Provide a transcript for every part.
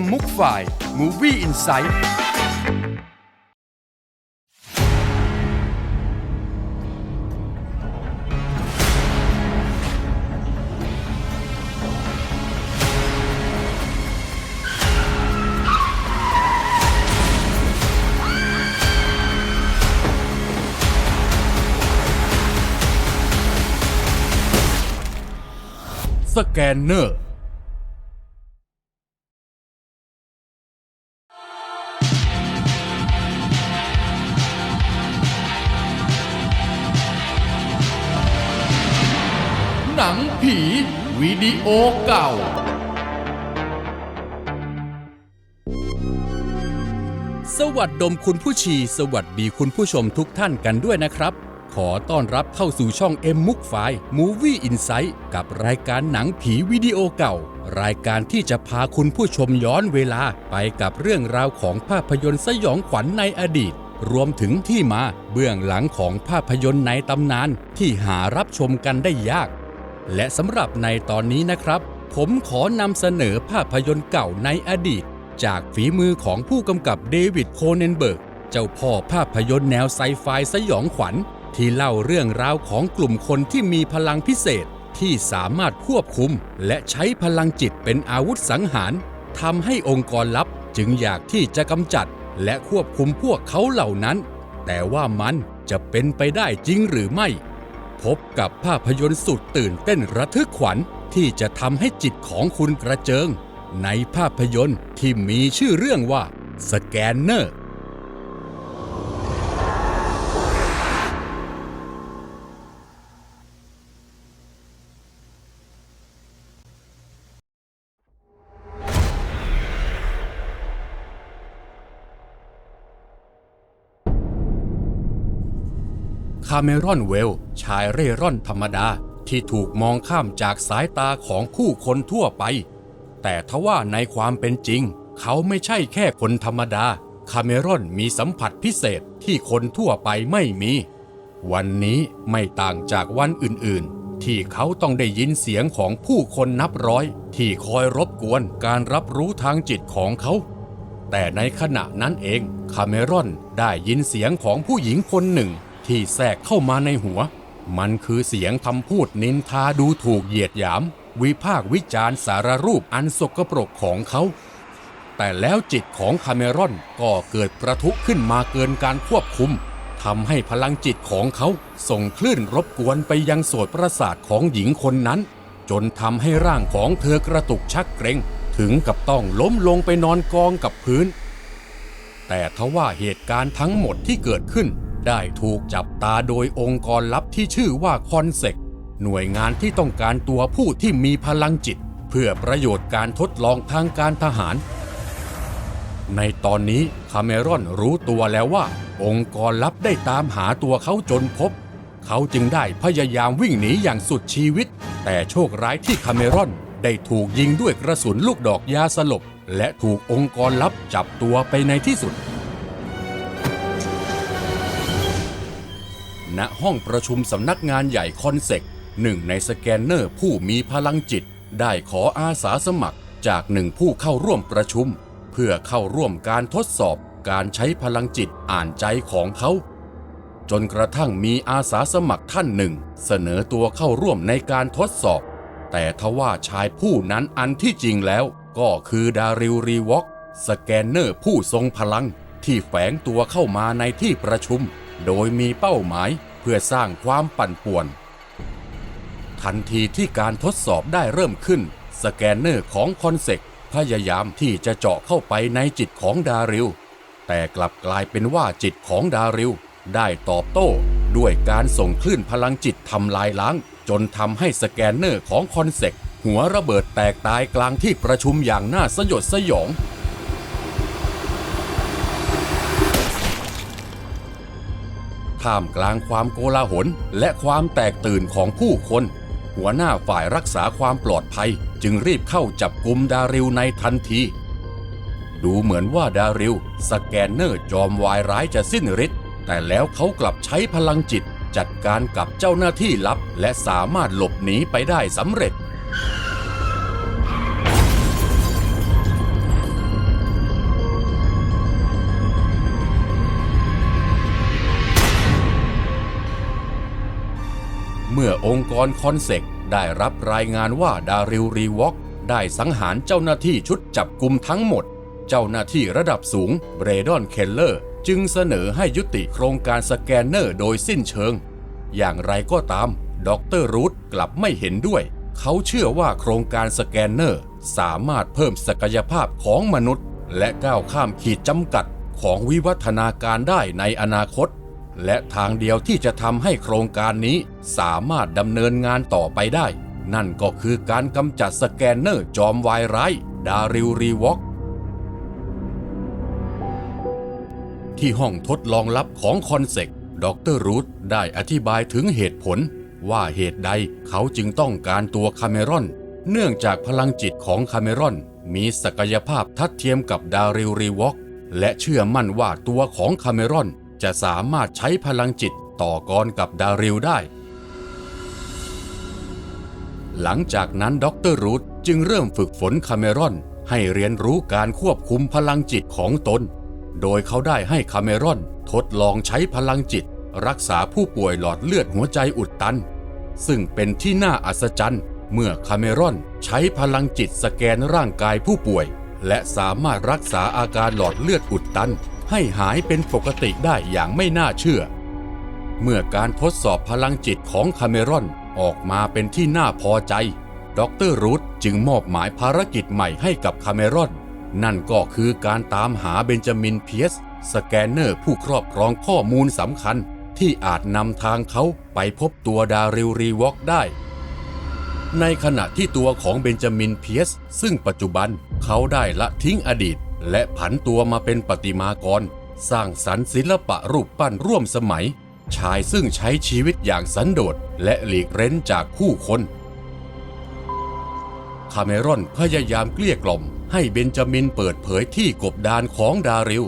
M มุกไฟ Movie Insight ส วัสดมคุณผู้ชี สวัสดีคุณผู้ชมทุกท่านกันด้วยนะครับ ขอต้อนรับเข้าสู่ช่อง M มุกไฟ Movie Insight กับรายการหนังผีวิดีโอเก่า รายการที่จะพาคุณผู้ชมย้อนเวลาไปกับเรื่องราวของภาพยนตร์สยองขวัญในอดีต รวมถึงที่มาเบื้องหลังของภาพยนตร์ในตำนานที่หารับชมกันได้ยาก และสำหรับในตอนนี้นะครับ ผมขอนำเสนอภาพยนตร์เก่าในอดีต จากฝีมือของผู้กำกับเดวิดโคเนนเบิร์ก เจ้าพ่อภาพยนตร์แนวไซไฟสยองขวัญ ที่เล่าเรื่องราวของกลุ่มคนที่มีพลังพิเศษที่สามารถควบคุม และใช้พลังจิตเป็นอาวุธสังหารทำให้องค์กรลับจึงอยากที่จะกำจัด และควบคุมพวกเขาเหล่านั้น แต่ว่ามันจะเป็นไปได้จริงหรือไม่ พบกับภาพยนตร์สุดตื่นเต้นระทึกขวัญที่จะทำให้จิตของคุณกระเจิง ในภาพยนตร์ที่มีชื่อเรื่องว่าสแกนเนอร์ คาเมรอนเวล ชายเร่ร่อนธรรมดาที่ถูกมองข้ามจากสายตาของผู้คนทั่วไป แต่ทว่าในความเป็นจริง เขาไม่ใช่แค่คนธรรมดา คาเมรอนมีสัมผัสพิเศษที่คนทั่วไปไม่มี วันนี้ไม่ต่างจากวันอื่นๆ ที่เขาต้องได้ยินเสียงของผู้คนนับร้อย ที่คอยรบกวนการรับรู้ทางจิตของเขา แต่ในขณะนั้นเองคาเมรอนได้ยินเสียงของผู้หญิงคนหนึ่ง ที่แทรกเข้ามาในหัว มันคือเสียงคำพูดนินทาดูถูกเหยียดหยาม วิพากวิจารณ์สารรูปอันสกปรกของเขา แต่แล้วจิตของคาเมรอนก็เกิดประทุขึ้นมาเกินการควบคุมทำให้พลังจิตของเขาส่งคลื่นรบกวนไปยังโสตประสาทของหญิงคนนั้น จนทำให้ร่างของเธอกระตุกชักเกร็ง ถึงกับต้องล้มลงไปนอนกองกับพื้น แต่ทว่าเหตุการณ์ทั้งหมดที่เกิดขึ้น ได้ถูกจับตาโดยองค์กรลับที่ชื่อว่าคอนเซ็ก หน่วยงานที่ต้องการตัวผู้ที่มีพลังจิต เพื่อประโยชน์การทดลองทางการทหาร ในตอนนี้คาเมรอนรู้ตัวแล้วว่า องค์กรลับได้ตามหาตัวเขาจนพบ เขาจึงได้พยายามวิ่งหนีอย่างสุดชีวิต แต่โชคร้ายที่คาเมรอนได้ถูกยิงด้วยกระสุนลูกดอกยาสลบ และถูกองค์กรลับจับตัวไปในที่สุดณห้องประชุมสำนักงานใหญ่คอนเซก หนึ่งในสแกนเนอร์ผู้มีพลังจิต ได้ขออาสาสมัครจากหนึ่งผู้เข้าร่วมประชุม เพื่อเข้าร่วมการทดสอบการใช้พลังจิตอ่านใจของเขา จนกระทั่งมีอาสาสมัครท่านหนึ่ง เสนอตัวเข้าร่วมในการทดสอบ แต่ทว่าชายผู้นั้นอันที่จริงแล้ว ก็คือดาริลรีวอกสแกนเนอร์ผู้ทรงพลังที่แฝงตัวเข้ามาในที่ประชุม โดยมีเป้าหมายเพื่อสร้างความปั่นป่วน ทันทีที่การทดสอบได้เริ่มขึ้น สแกนเนอร์ของคอนเซกพยายามที่จะเจาะเข้าไปในจิตของดาริล แต่กลับกลายเป็นว่าจิตของดาริล ได้ตอบโต้ ด้วยการส่งคลื่นพลังจิตทำลายล้าง จนทำให้สแกนเนอร์ของคอนเซกหัวระเบิดแตกตายกลางที่ประชุมอย่างน่าสยดสยอง ท่ามกลางความโกลาหลและความแตกตื่นของผู้คน หัวหน้าฝ่ายรักษาความปลอดภัยจึงรีบเข้าจับกลุ่มดาริลในทันที ดูเหมือนว่าดาริลสแกนเนอร์จอมวายร้ายจะสิ้นฤทธิ์แต่แล้วเขากลับใช้พลังจิตจัดการกับเจ้าหน้าที่ลับ และสามารถหลบหนีไปได้สำเร็จ มื่องค์กรคอนเซกได้รับรายงานว่าดาริลรีวอกได้สังหารเจ้าหน้าที่ชุดจับกลุ่มทั้งหมด เจ้าหน้าที่ระดับสูงเบรดอนเคลเลอร์ จึงเสนอให้ยุติโครงการสแกนเนอร์โดยสิ้นเชิง อย่างไรก็ตามดรรูธกลับไม่เห็นด้วย เขาเชื่อว่าโครงการสแกนเนอร์สามารถเพิ่มศักยภาพของมนุษย์ และก้าวข้ามขีดจำกัดของวิวัฒนาการได้ในอนาคต และทางเดียวที่จะทำให้โครงการนี้สามารถดำเนินงานต่อไปได้ นั่นก็คือการกำจัดสแกนเนอร์จอมวายร้ายดาริลรีวอกที่ห้องทดลองลับของคอนเซ็กดรรูธได้อธิบายถึงเหตุผล ว่าเหตุใดเขาจึงต้องการตัวคาเมรอน เนื่องจากพลังจิตของคาเมรอน มีศักยภาพทัดเทียมกับดาริลรีวอกและเชื่อมั่นว่าตัวของคาเมรอน จะสามารถใช้พลังจิตต่อกรกับดาริลได้ หลังจากนั้นด็อกเตอร์รูธจึงเริ่มฝึกฝนคาเมรอนให้เรียนรู้การควบคุมพลังจิตของตน โดยเขาได้ให้คาเมรอนทดลองใช้พลังจิต รักษาผู้ป่วยหลอดเลือดหัวใจอุดตัน ซึ่งเป็นที่น่าอัศจรรย์เมื่อคาเมรอนใช้พลังจิตสแกนร่างกายผู้ป่วย และสามารถรักษาอาการหลอดเลือดอุดตัน ให้หายเป็นปกติได้อย่างไม่น่าเชื่อ เมื่อการทดสอบพลังจิตของคาเมรอนออกมาเป็นที่น่าพอใจ ดรรูธจึงมอบหมายภารกิจใหม่ให้กับคาเมรอน นั่นก็คือการตามหาเบนจามินเพียสสแกนเนอร์ผู้ครอบครองข้อมูลสำคัญ ที่อาจนำทางเขาไปพบตัวดาริลรีวอกได้ ในขณะที่ตัวของเบนจามินเพียสซึ่งปัจจุบันเขาได้ละทิ้งอดีต และผันตัวมาเป็นประติมากร สร้างสรรค์ศิลปะรูปปั้นร่วมสมัย ชายซึ่งใช้ชีวิตอย่างสันโดษและหลีกเร้นจากผู้คนคาเมรอนพยายามเกลี้ยกล่อมให้เบนจามินเปิดเผยที่กบดานของดาริล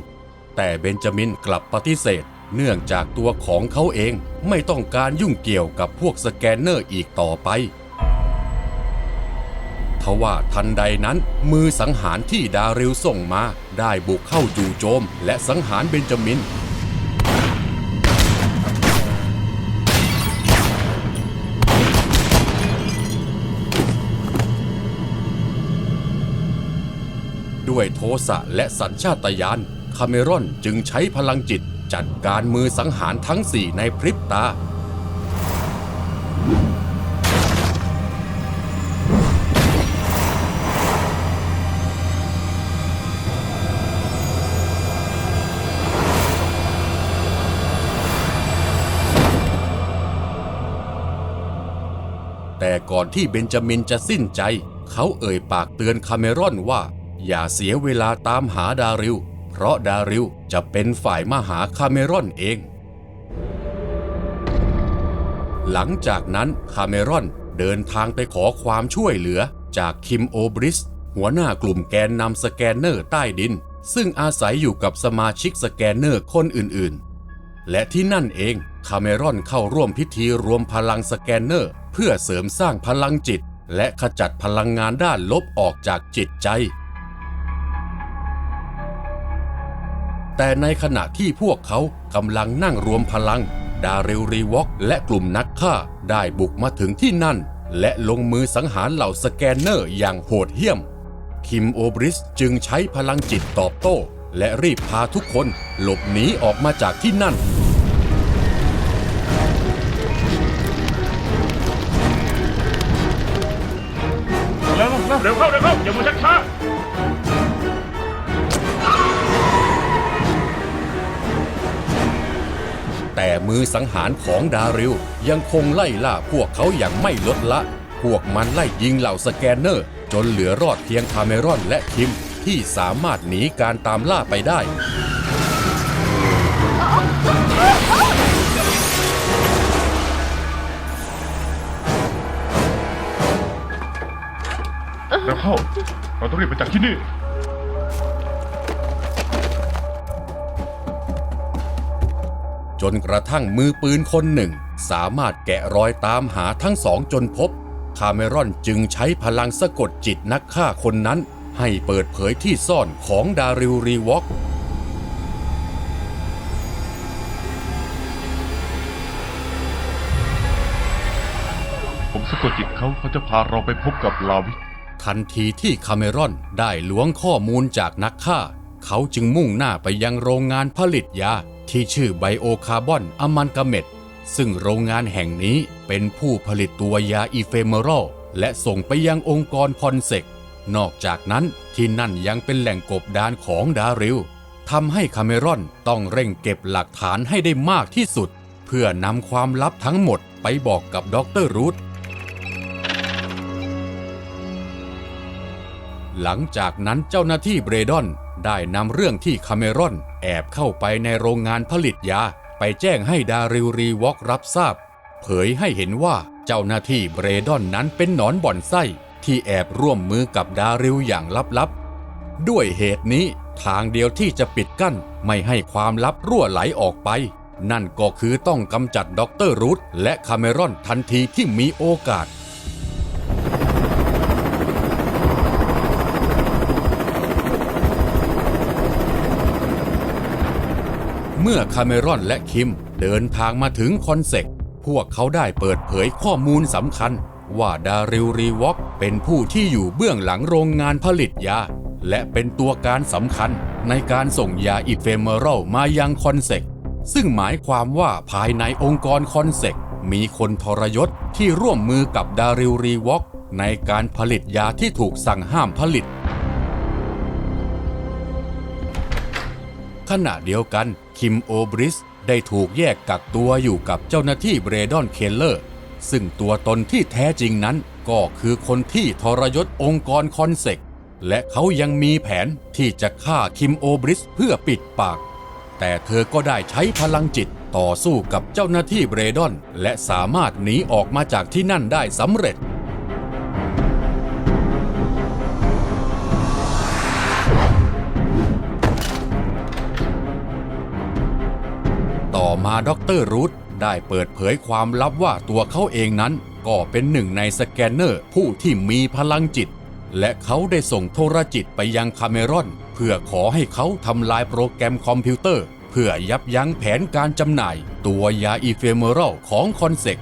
แต่เบนจามินกลับปฏิเสธ เนื่องจากตัวของเขาเองไม่ต้องการยุ่งเกี่ยวกับพวกสแกนเนอร์อีกต่อไป ทว่าทันใดนั้น มือสังหารที่ดาริลส่งมา ได้บุกเข้าจู่โจม และสังหารเบนจามินด้วยโทสะและสัญชาตญาณคาเมรอนจึงใช้พลังจิตจัดการมือสังหารทั้งสี่ในพริบตา อนที่เบนจามินจะสิ้นใจ เขาเอ่ยปากเตือนคาเมรอนว่า อย่าเสียเวลาตามหาดาริลเพราะดาริลจะเป็นฝ่ายมาหาคาเมรอนเอง หลังจากนั้นคาเมรอนเดินทางไปขอความช่วยเหลือจากคิมโอบริส หัวหน้ากลุ่มแกนนำสแกนเนอร์ใต้ดิน ซึ่งอาศัยอยู่กับสมาชิกสแกนเนอร์คนอื่นๆ และที่นั่นเองคาเมรอนเข้าร่วมพิธีรวมพลังสแกนเนอร์ เพื่อเสริมสร้างพลังจิต และขจัดพลังงานด้านลบออกจากจิตใจ แต่ในขณะที่พวกเขากำลังนั่งรวมพลัง ดาริลรีวอกและกลุ่มนักฆ่าได้บุกมาถึงที่นั่น และลงมือสังหารเหล่าสแกนเนอร์อย่างโหดเหี้ยม คิมโอบริสจึงใช้พลังจิตตอบโต้ และรีบพาทุกคนหลบหนีออกมาจากที่นั่น เร็วเข้าเร็วเข้าอย่ามัวชักช้าแต่มือสังหารของดาริลยังคงไล่ล่าพวกเขาอย่างไม่ลดละ พวกมันไล่ยิงเหล่าสแกนเนอร์ จนเหลือรอดเพียงคาเมรอนและคิมที่สามารถหนีการตามล่าไปได้ เร็วเข้า เราต้องรีบไปจากที่นี่ จนกระทั่งมือปืนคนหนึ่ง สามารถแกะรอยตามหาทั้งสองจนพบ คาเมรอนจึงใช้พลังสะกดจิตนักฆ่าคนนั้น ให้เปิดเผยที่ซ่อนของดาริลรีวอกสะกดจิตเขาเขาจะพาเราไปพบกับลาวิก ทันทีที่คาเมรอนได้ล้วงข้อมูลจากนักฆ่า เขาจึงมุ่งหน้าไปยังโรงงานผลิตยาที่ชื่อไบโอคาร์บอนอะมันกาเมตซึ่งโรงงานแห่งนี้เป็นผู้ผลิตตัวยาอีเฟเมอรัลและส่งไปยังองค์กรคอนเซกนอกจากนั้นที่นั่นยังเป็นแหล่งกบดานของดาริลทำให้คาเมรอนต้องเร่งเก็บหลักฐานให้ได้มากที่สุด เพื่อนำความลับทั้งหมดไปบอกกับดรรูธ หลังจากนั้นเจ้าหน้าที่เบรดอนได้นำเรื่องที่คาเมรอน แอบเข้าไปในโรงงานผลิตยา ไปแจ้งให้ดาริลรีวอกรับทราบ เผยให้เห็นว่าเจ้าหน้าที่เบรดอนนั้นเป็นหนอนบ่อนไส้ ที่แอบร่วมมือกับดาริลอย่างลับๆ ด้วยเหตุนี้ทางเดียวที่จะปิดกั้นไม่ให้ความลับรั่วไหลออกไป นั่นก็คือต้องกำจัดด็อกเตอร์รูธและคาเมรอนทันทีที่มีโอกาส เมื่อคาเมรอนและคิมเดินทางมาถึงคอนเซกพวกเขาได้เปิดเผยข้อมูลสำคัญ ว่าดาริลรีวอกเป็นผู้ที่อยู่เบื้องหลังโรงงานผลิตยา และเป็นตัวการสำคัญในการส่งยาอิเฟเมอรัลมายังคอนเซกซึ่งหมายความว่าภายในองค์กรคอนเซกมีคนทรยศที่ร่วมมือกับดาริลรีวอกในการผลิตยาที่ถูกสั่งห้ามผลิต ขณะเดียวกัน คิมโอบริสได้ถูกแยกกักตัวอยู่กับเจ้าหน้าที่เบรดอนเคลเลอร์ ซึ่งตัวตนที่แท้จริงนั้นก็คือคนที่ทรยศองค์กรคอนเซกและเขายังมีแผนที่จะฆ่าคิมโอบริสเพื่อปิดปาก แต่เธอก็ได้ใช้พลังจิตต่อสู้กับเจ้าหน้าที่เบรดอน และสามารถหนีออกมาจากที่นั่นได้สำเร็จ ต่อมาดรรูธได้เปิดเผยความลับว่าตัวเขาเองนั้น ก็เป็นหนึ่งในสแกนเนอร์ผู้ที่มีพลังจิต และเขาได้ส่งโทรจิตไปยังคาเมรอน เพื่อขอให้เขาทำลายโปรแกรมคอมพิวเตอร์ เพื่อยับยั้งแผนการจำหน่าย ตัวยาอีเฟเมอรัลของคอนเซก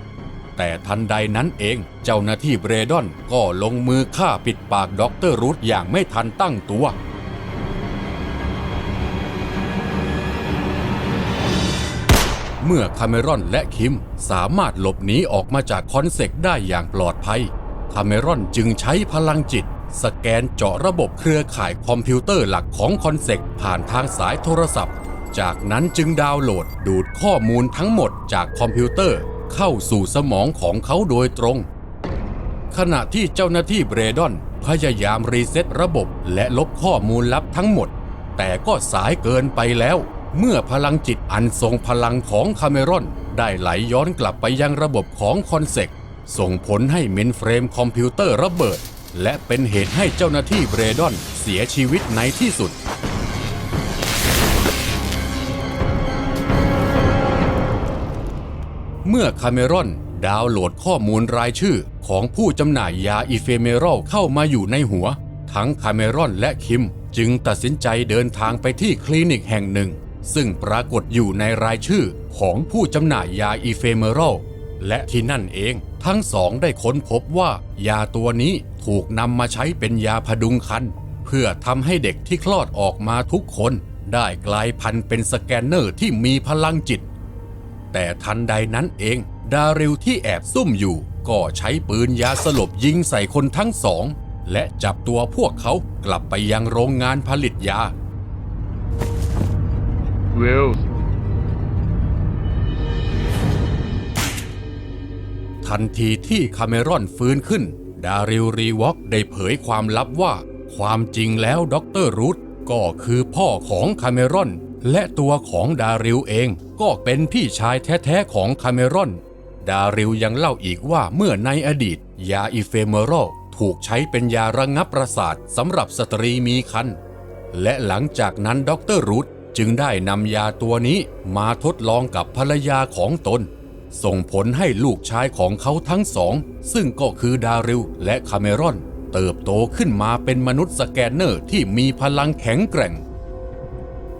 แต่ทันใดนั้นเองเจ้าหน้าที่เบรดอนก็ลงมือฆ่าปิดปากดรรูธอย่างไม่ทันตั้งตัว เมื่อคาเมรอนและคิมสามารถหลบหนีออกมาจากคอนเซกได้อย่างปลอดภัย คาเมรอนจึงใช้พลังจิต สแกนเจาะระบบเครือข่ายคอมพิวเตอร์หลักของคอนเซกผ่านทางสายโทรศัพท์ จากนั้นจึงดาวน์โหลดดูดข้อมูลทั้งหมดจากคอมพิวเตอร์เข้าสู่สมองของเขาโดยตรง ขณะที่เจ้าหน้าที่เบรดอนพยายามรีเซ็ตระบบและลบข้อมูลลับทั้งหมด แต่ก็สายเกินไปแล้ว เมื่อพลังจิตอันทรงพลังของคาเมรอน ได้ไหลย้อนกลับไปยังระบบของคอนเซกส่งผลให้เมนเฟรมคอมพิวเตอร์ระเบิด และเป็นเหตุให้เจ้าหน้าที่เบรดอนเสียชีวิตในที่สุดเมื่อคาเมรอนดาวน์โหลดข้อมูลรายชื่อของผู้จำหน่ายยาอีเฟเมรัลเข้ามาอยู่ในหัว ทั้งคาเมรอนและคิมจึงตัดสินใจเดินทางไปที่คลินิกแห่งหนึ่ง ซึ่งปรากฏอยู่ในรายชื่อของผู้จำหน่ายยาอีเฟเมอรัลและที่นั่นเองทั้งสองได้ค้นพบว่ายาตัวนี้ถูกนำมาใช้เป็นยาพดุงครรภ์เพื่อทำให้เด็กที่คลอดออกมาทุกคน ได้กลายพันธุ์เป็นสแกนเนอร์ที่มีพลังจิต แต่ทันใดนั้นเอง ดาริลที่แอบซุ่มอยู่ ก็ใช้ปืนยาสลบยิงใส่คนทั้งสอง และจับตัวพวกเขากลับไปยังโรงงานผลิตยา เวลส์ทันทีที่คาเมรอนฟื้นขึ้น ดาริลรีวอกได้เผยความลับว่า ความจริงแล้วด็อกเตอร์รูธก็คือพ่อของคาเมรอน และตัวของดาริลเองก็เป็นพี่ชายแท้ๆของคาเมรอน ดาริลยังเล่าอีกว่าเมื่อในอดีต ยาอิเฟเมอรัลถูกใช้เป็นยาระงับประสาทสำหรับสตรีมีครรภ์และหลังจากนั้นด็อกเตอร์รูธ จึงได้นำยาตัวนี้มาทดลองกับภรรยาของตน ส่งผลให้ลูกชายของเขาทั้งสอง ซึ่งก็คือดาริลและคาเมรอน เติบโตขึ้นมาเป็นมนุษย์สแกนเนอร์ที่มีพลังแข็งแกร่ง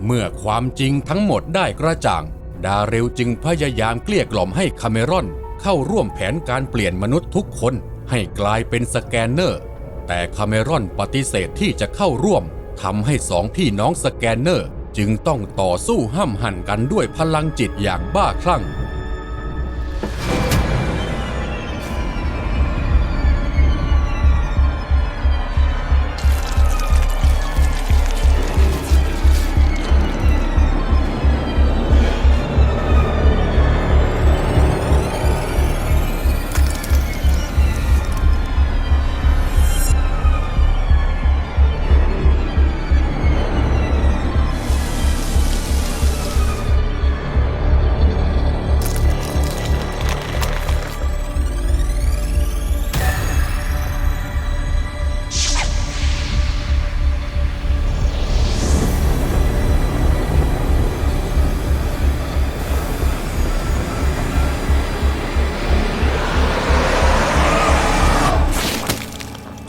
เมื่อความจริงทั้งหมดได้กระจ่าง ดาริลจึงพยายามเกลี้ยกล่อมให้คาเมรอน เข้าร่วมแผนการเปลี่ยนมนุษย์ทุกคนให้กลายเป็นสแกนเนอร์ แต่คาเมรอนปฏิเสธที่จะเข้าร่วมทำให้สองพี่น้องสแกนเนอร์ จึงต้องต่อสู้ห้ำหั่นกันด้วยพลังจิตอย่างบ้าคลั่ง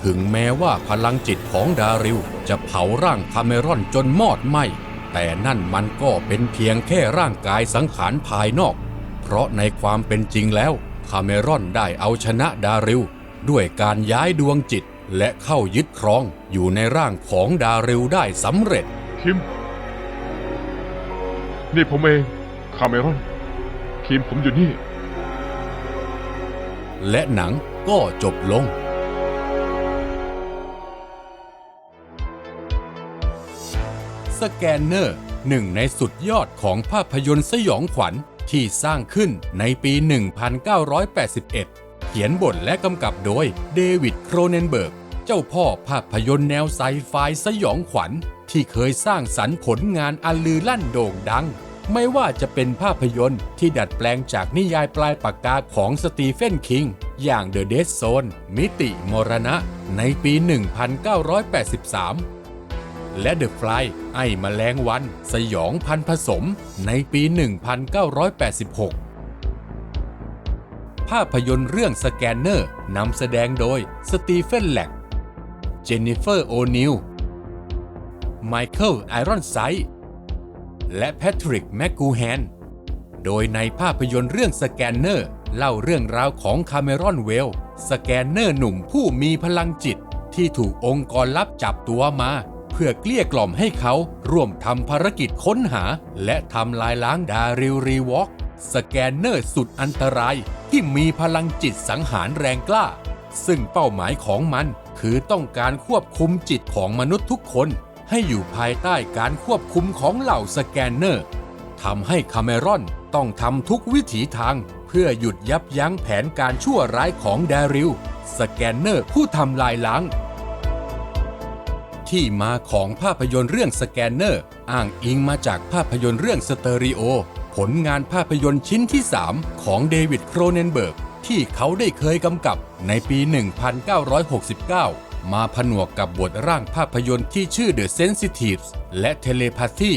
ถึงแม้ว่าพลังจิตของดาริวจะเผาร่างคาเมรอนจนมอดไหม้แต่นั่นมันก็เป็นเพียงแค่ร่างกายสังขารภายนอก เพราะในความเป็นจริงแล้วคาเมรอนได้เอาชนะดาริวด้วยการย้ายดวงจิตและเข้ายึดครองอยู่ในร่างของดาริวได้สำเร็จ คิม นี่ผมเอง คาเมรอนคิมผมอยู่นี่ และหนังก็จบลง สแกนเนอร์หนึ่งในสุดยอดของภาพยนตร์สยองขวัญที่สร้างขึ้นในปี 1981 เขียนบทและกำกับโดยเดวิดโครเนนเบิร์ก เจ้าพ่อภาพยนตร์แนวไซไฟสยองขวัญ ที่เคยสร้างสรรค์ผลงานอันลือลั่นโด่งดัง ไม่ว่าจะเป็นภาพยนตร์ที่ดัดแปลงจากนิยายปลายปากกาของสตีเฟนคิง อย่าง The Dead Zone มิติมรณะ ในปี 1983 และ The Fly ไอ้แมลงวัน สยองพันผสมในปี 1986 ภาพยนตร์เรื่องสแกนเนอร์นำแสดงโดยสตีเฟนแลกเจนนิเฟอร์โอนิลไมเคิลไอรอนไซด์และแพทริกแมกกูแฮน โดยในภาพยนตร์เรื่องสแกนเนอร์ เล่าเรื่องราวของคาเมรอนเวล สแกนเนอร์หนุ่มผู้มีพลังจิตที่ถูกองค์กรลับจับตัวมา เพื่อเกลี้ยกล่อมให้เขาร่วมทำภารกิจค้นหา และทำลายล้างดาริลรีวอล์กสแกนเนอร์สุดอันตรายที่มีพลังจิตสังหารแรงกล้า ซึ่งเป้าหมายของมันคือต้องการควบคุมจิตของมนุษย์ทุกคน ให้อยู่ภายใต้การควบคุมของเหล่าสแกนเนอร์ทำให้คาเมรอนต้องทำทุกวิถีทาง เพื่อหยุดยับยั้งแผนการชั่วร้ายของแดริลสแกนเนอร์ผู้ทำลายล้าง ที่มาของภาพยนตร์เรื่องสแกนเนอร์ อ้างอิงมาจากภาพยนตร์เรื่องสเตอริโอ ผลงานภาพยนตร์ชิ้นที่ 3 ของเดวิดโครเนนเบิร์กที่เขาได้เคยกำกับในปี 1969 มาผนวกกับบทร่างภาพยนตร์ที่ชื่อ The Sensitives และ Telepathy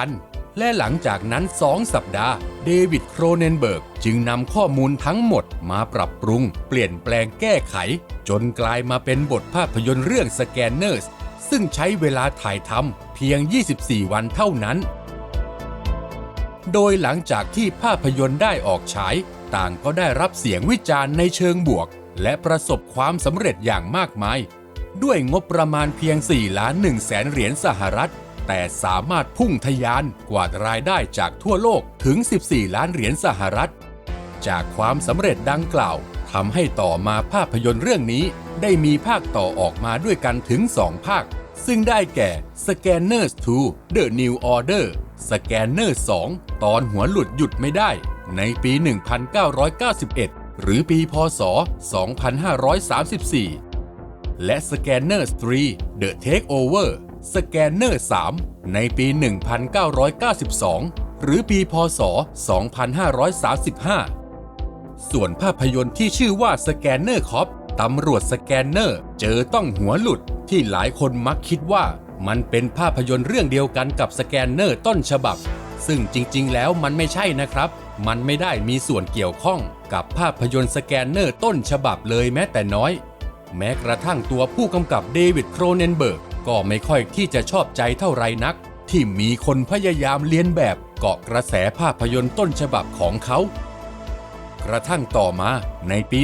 2000และหลังจากนั้น 2 สัปดาห์ เดวิดโครเนนเบิร์กจึงนำข้อมูลทั้งหมดมาปรับปรุง เปลี่ยนแปลงแก้ไข จนกลายมาเป็นบทภาพยนตร์เรื่อง Scanners ซึ่งใช้เวลาถ่ายทำเพียง 24 วันเท่านั้น โดยหลังจากที่ภาพยนตร์ได้ออกฉาย ต่างก็ได้รับเสียงวิจารณ์ในเชิงบวก และประสบความสำเร็จอย่างมากมาย ด้วยงบประมาณเพียง 4 ล้าน1แสนเหรียญสหรัฐ แต่สามารถพุ่งทะยานกวาดรายได้จากทั่วโลกถึง 14 ล้านเหรียญสหรัฐ จากความสำเร็จดังกล่าว ทำให้ต่อมาภาพยนตร์เรื่องนี้ได้มีภาคต่อออกมาด้วยกันถึง 2 ภาค ซึ่งได้แก่ Scanners 2 The New Order Scanner 2ตอนหัวหลุดหยุดไม่ได้ ในปี 1991 หรือปีพศ 2534 และ Scanners 3 The Takeover Scanner 3 ในปี 1992 หรือปีพศ 2535 ส่วนภาพยนตร์ที่ชื่อว่า Scanner Cop ตำรวจสแกนเนอร์ เจอต้องหัวหลุดที่หลายคนมักคิดว่ามันเป็นภาพยนตร์เรื่องเดียวกันกับสแกนเนอร์ต้นฉบับ ซึ่งจริง ๆ แล้วมันไม่ใช่นะครับ มันไม่ได้มีส่วนเกี่ยวข้องกับภาพยนตร์สแกนเนอร์ต้นฉบับเลยแม้แต่น้อย แม้กระทั่งตัวผู้กำกับเดวิดโครเนนเบิร์กก็ไม่ค่อยที่จะชอบใจเท่าไรนัก ที่มีคนพยายามเลียนแบบเกาะกระแสภาพยนตร์ต้นฉบับของเขา กระทั่งต่อมาในปี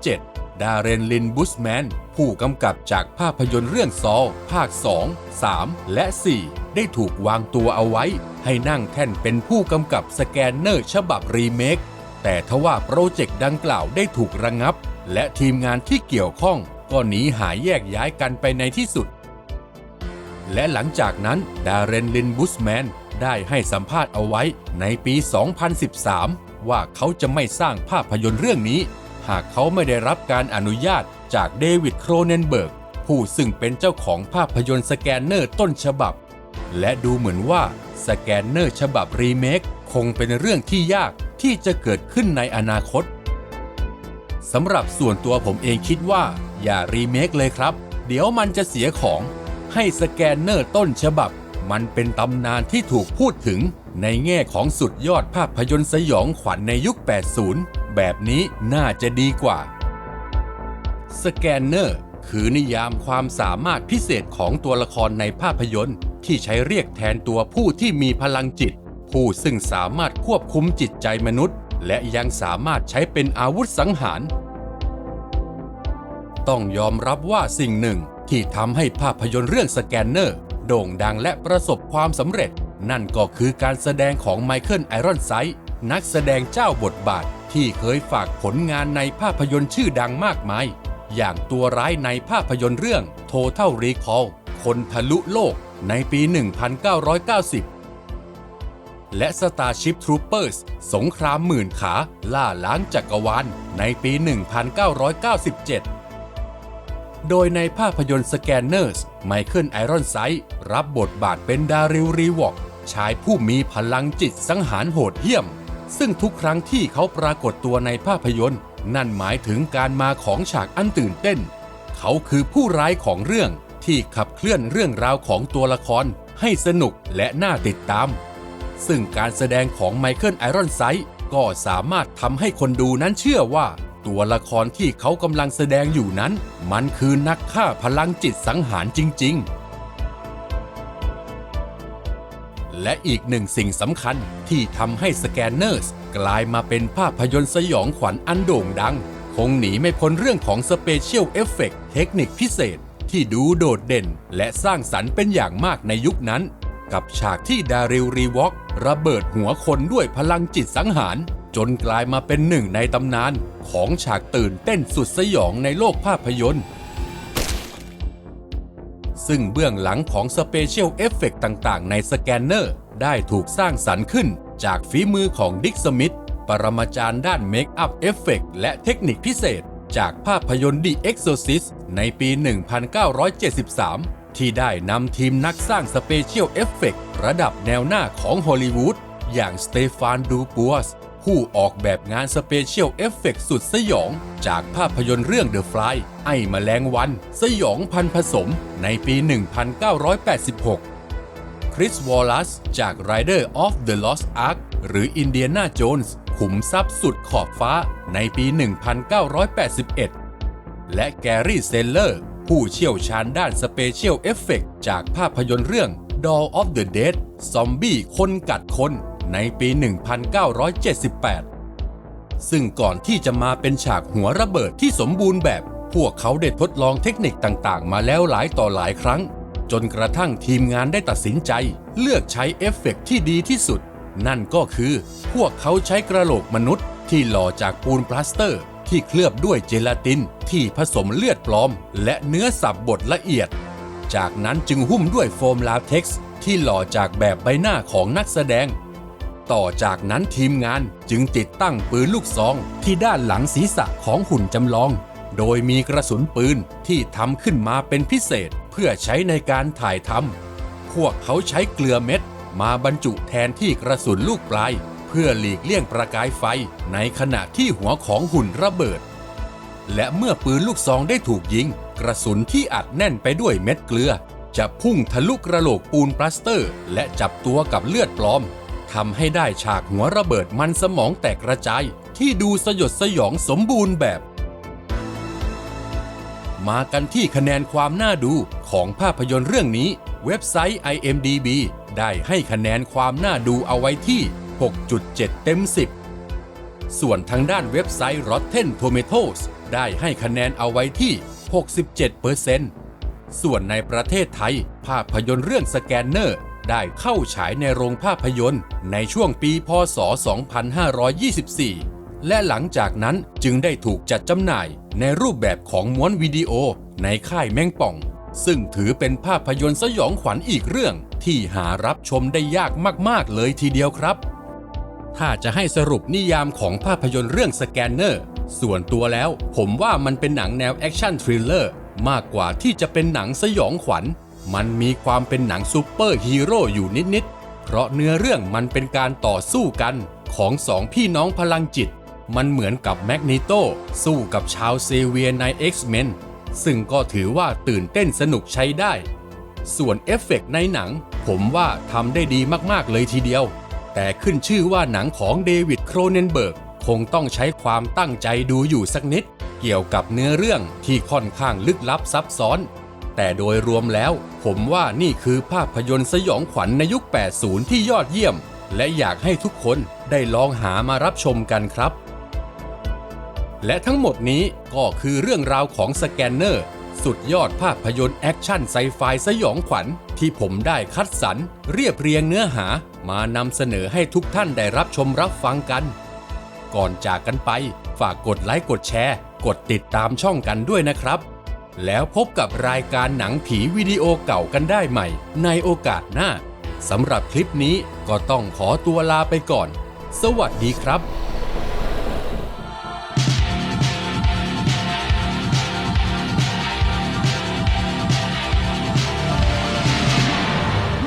2007 ดาเรนลินบุสแมน ผู้กำกับจากภาพยนตร์เรื่องซอลภาค 2 3 และ 4 ได้ถูกวางตัวเอาไว้ ให้นั่งแท่นเป็นผู้กำกับสแกนเนอร์ฉบับรีเมค แต่ทว่าโปรเจกต์ดังกล่าวได้ถูกระงงับ และทีมงานที่เกี่ยวข้องก็หนีหายแยกย้ายกันไปในที่สุด และหลังจากนั้นดาเรนลินบุสแมนได้ให้สัมภาษณ์เอาไว้ในปี 2013 ว่าเขาจะไม่สร้างภาพยนตร์เรื่องนี้ หากเขาไม่ได้รับการอนุญาตจากเดวิดโครเนนเบิร์กผู้ซึ่งเป็นเจ้าของภาพยนตร์สแกนเนอร์ต้นฉบับ และดูเหมือนว่าสแกนเนอร์ฉบับรีเมคคงเป็นเรื่องที่ยากที่จะเกิดขึ้นในอนาคตสำหรับส่วนตัวผมเองคิดว่า อย่ารีเมคเลยครับ เดี๋ยวมันจะเสียของให้สแกนเนอร์ต้นฉบับ มันเป็นตำนานที่ถูกพูดถึงในแง่ของสุดยอดภาพยนตร์สยองขวัญในยุค 80 แบบนี้น่าจะดีกว่า สแกนเนอร์ คือนิยามความสามารถพิเศษของตัวละครในภาพยนตร์ ที่ใช้เรียกแทนตัวผู้ที่มีพลังจิต ผู้ซึ่งสามารถควบคุมจิตใจมนุษย์ และยังสามารถใช้เป็นอาวุธสังหาร ต้องยอมรับว่าสิ่งหนึ่งที่ทำให้ภาพยนตร์เรื่องสแกนเนอร์ โด่งดังและประสบความสำเร็จ นั่นก็คือการแสดงของไมเคิลไอรอนไซต์นักแสดงเจ้าบทบาทที่เคยฝากผลงานในภาพยนตร์ชื่อดังมากมาย อย่างตัวร้ายในภาพยนตร์เรื่อง Total Recall คนทะลุโลกในปี 1990 และ Starship Troopers สงครามหมื่นขาล่าล้างจักรวาลในปี 1997 โดยในภาพยนตร์สแกนเนอร์สไมเคิลไอรอนไซต์รับบทบาทเป็นดาริลรีวอกชายผู้มีพลังจิตสังหารโหดเหี้ยม ซึ่งทุกครั้งที่เขาปรากฏตัวในภาพยนตร์ นั่นหมายถึงการมาของฉากอันตื่นเต้น เขาคือผู้ร้ายของเรื่องที่ขับเคลื่อนเรื่องราวของตัวละครให้สนุกและน่าติดตาม ซึ่งการแสดงของไมเคิลไอรอนไซต์ก็สามารถทำให้คนดูนั้นเชื่อว่า ตัวละครที่เขากำลังแสดงอยู่นั้น มันคือนักฆ่าพลังจิตสังหารจริง ๆ และอีกหนึ่งสิ่งสำคัญที่ทำให้สแกนเนอร์สกลายมาเป็นภาพยนตร์สยองขวัญอันโด่งดัง คงหนีไม่พ้นเรื่องของสเปเชียลเอฟเฟกเทคนิคพิเศษที่ดูโดดเด่นและสร้างสรรค์เป็นอย่างมากในยุคนั้น กับฉากที่ดาริลรีวอกระเบิดหัวคนด้วยพลังจิตสังหาร จนกลายมาเป็นหนึ่งในตำนานของฉากตื่นเต้นสุดสยองในโลกภาพยนตร์ ซึ่งเบื้องหลังของสเปเชียลเอฟเฟกต่างๆ ในสแกนเนอร์ ได้ถูกสร้างสรรค์ขึ้นจากฝีมือของดิกสมิธปรมาจารย์ด้านเมคอัพเอฟเฟกและเทคนิคพิเศษ จากภาพยนตร์ The Exorcist ในปี 1973 ที่ได้นำทีมนักสร้างสเปเชียลเอฟเฟกระดับแนวหน้าของฮอลลีวูดอย่างสเตฟานดูปัวส ผู้ออกแบบงานสเปเชียลเอฟเฟกสุดสยอง จากภาพยนตร์เรื่อง The Fly ไอ้แมลงวัน สยองพันผสมในปี 1986 คริสวอลลัสจาก Rider of the Lost Ark หรือ Indiana Jones ขุมทรัพย์สุดขอบฟ้าในปี 1981 และแกรี่เซลเลอร์ ผู้เชี่ยวชาญด้านสเปเชียลเอฟเฟกจากภาพยนตร์เรื่อง Dawn of the Dead ซอมบี้คนกัดคน ในปี 1978 ซึ่งก่อนที่จะมาเป็นฉากหัวระเบิดที่สมบูรณ์แบบ พวกเขาได้ทดลองเทคนิคต่างๆ มาแล้วหลายต่อหลายครั้ง จนกระทั่งทีมงานได้ตัดสินใจ เลือกใช้เอฟเฟกต์ที่ดีที่สุด นั่นก็คือ พวกเขาใช้กระโหลกมนุษย์ ที่หล่อจากปูนพลาสเตอร์ ที่เคลือบด้วยเจลาติน ที่ผสมเลือดปลอม และเนื้อสับบดละเอียด จากนั้นจึงหุ้มด้วยโฟมลาเท็กซ์ที่หล่อจากแบบใบหน้าของนักแสดง ต่อจากนั้นทีมงานจึงติดตั้งปืนลูกซองที่ด้านหลังศีรษะของหุ่นจำลอง โดยมีกระสุนปืนที่ทำขึ้นมาเป็นพิเศษเพื่อใช้ในการถ่ายทำพวกเขาใช้เกลือเม็ดมาบรรจุแทนที่กระสุนลูกปลาย เพื่อหลีกเลี่ยงประกายไฟในขณะที่หัวของหุ่นระเบิด และเมื่อปืนลูกซองได้ถูกยิง กระสุนที่อัดแน่นไปด้วยเม็ดเกลือ จะพุ่งทะลุกระโหลกปูนปลาสเตอร์ และจับตัวกับเลือดปลอม ทำให้ได้ฉากหัวระเบิดมันสมองแตกกระจายที่ดูสยดสยองสมบูรณ์แบบ มากันที่คะแนนความน่าดูของภาพยนตร์เรื่องนี้ เว็บไซต์ IMDB ได้ให้คะแนนความน่าดูเอาไว้ที่ 6.7 เต็ม 10 ส่วนทางด้านเว็บไซต์ Rotten Tomatoes ได้ให้คะแนนเอาไว้ที่ 67%ส่วนในประเทศไทย ภาพยนตร์เรื่องสแกนเนอร์ ได้เข้าฉายในโรงภาพยนตร์ในช่วงปีพศ 2524 และหลังจากนั้นจึงได้ถูกจัดจำหน่ายในรูปแบบของม้วนวิดีโอในค่ายแมงป่อง ซึ่งถือเป็นภาพยนตร์สยองขวัญอีกเรื่อง ที่หารับชมได้ยากมากๆเลยทีเดียวครับ ถ้าจะให้สรุปนิยามของภาพยนตร์เรื่องสแกนเนอร์ ส่วนตัวแล้วผมว่ามันเป็นหนังแนวแอคชั่นทริลเลอร์มากกว่าที่จะเป็นหนังสยองขวัญ มันมีความเป็นหนังซูเปอร์ฮีโร่อยู่นิดๆ เพราะเนื้อเรื่องมันเป็นการต่อสู้กันของสองพี่น้องพลังจิต มันเหมือนกับแมกนีโตสู้กับชาวเซเวียใน X-Men ซึ่งก็ถือว่าตื่นเต้นสนุกใช้ได้ ส่วนเอฟเฟกต์ในหนัง ผมว่าทำได้ดีมากๆเลยทีเดียว แต่ขึ้นชื่อว่าหนังของเดวิดโครเนนเบิร์กคงต้องใช้ความตั้งใจดูอยู่สักนิด เกี่ยวกับเนื้อเรื่องที่ค่อนข้างลึกลับซับซ้อน แต่โดยรวมแล้ว ผมว่านี่คือภาพยนตร์สยองขวัญในยุค 80 ที่ยอดเยี่ยม และอยากให้ทุกคนได้ลองหามารับชมกันครับ และทั้งหมดนี้ก็คือเรื่องราวของสแกนเนอร์ สุดยอดภาพยนตร์แอคชั่นไซไฟสยองขวัญ ที่ผมได้คัดสรรเรียบเรียงเนื้อหามานำเสนอให้ทุกท่านได้รับชมรับฟังกัน ก่อนจากกันไป ฝากกดไลค์กดแชร์ กดติดตามช่องกันด้วยนะครับ แล้วพบกับรายการหนังผีวิดีโอเก่ากันได้ใหม่ ในโอกาสหน้าสำหรับคลิปนี้ก็ต้องขอตัวลาไปก่อน สวัสดีครับ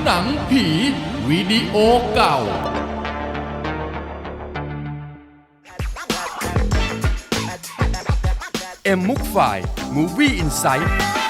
หนังผีวิดีโอเก่า เอ็มมุกไฟมูวี่อินไซต์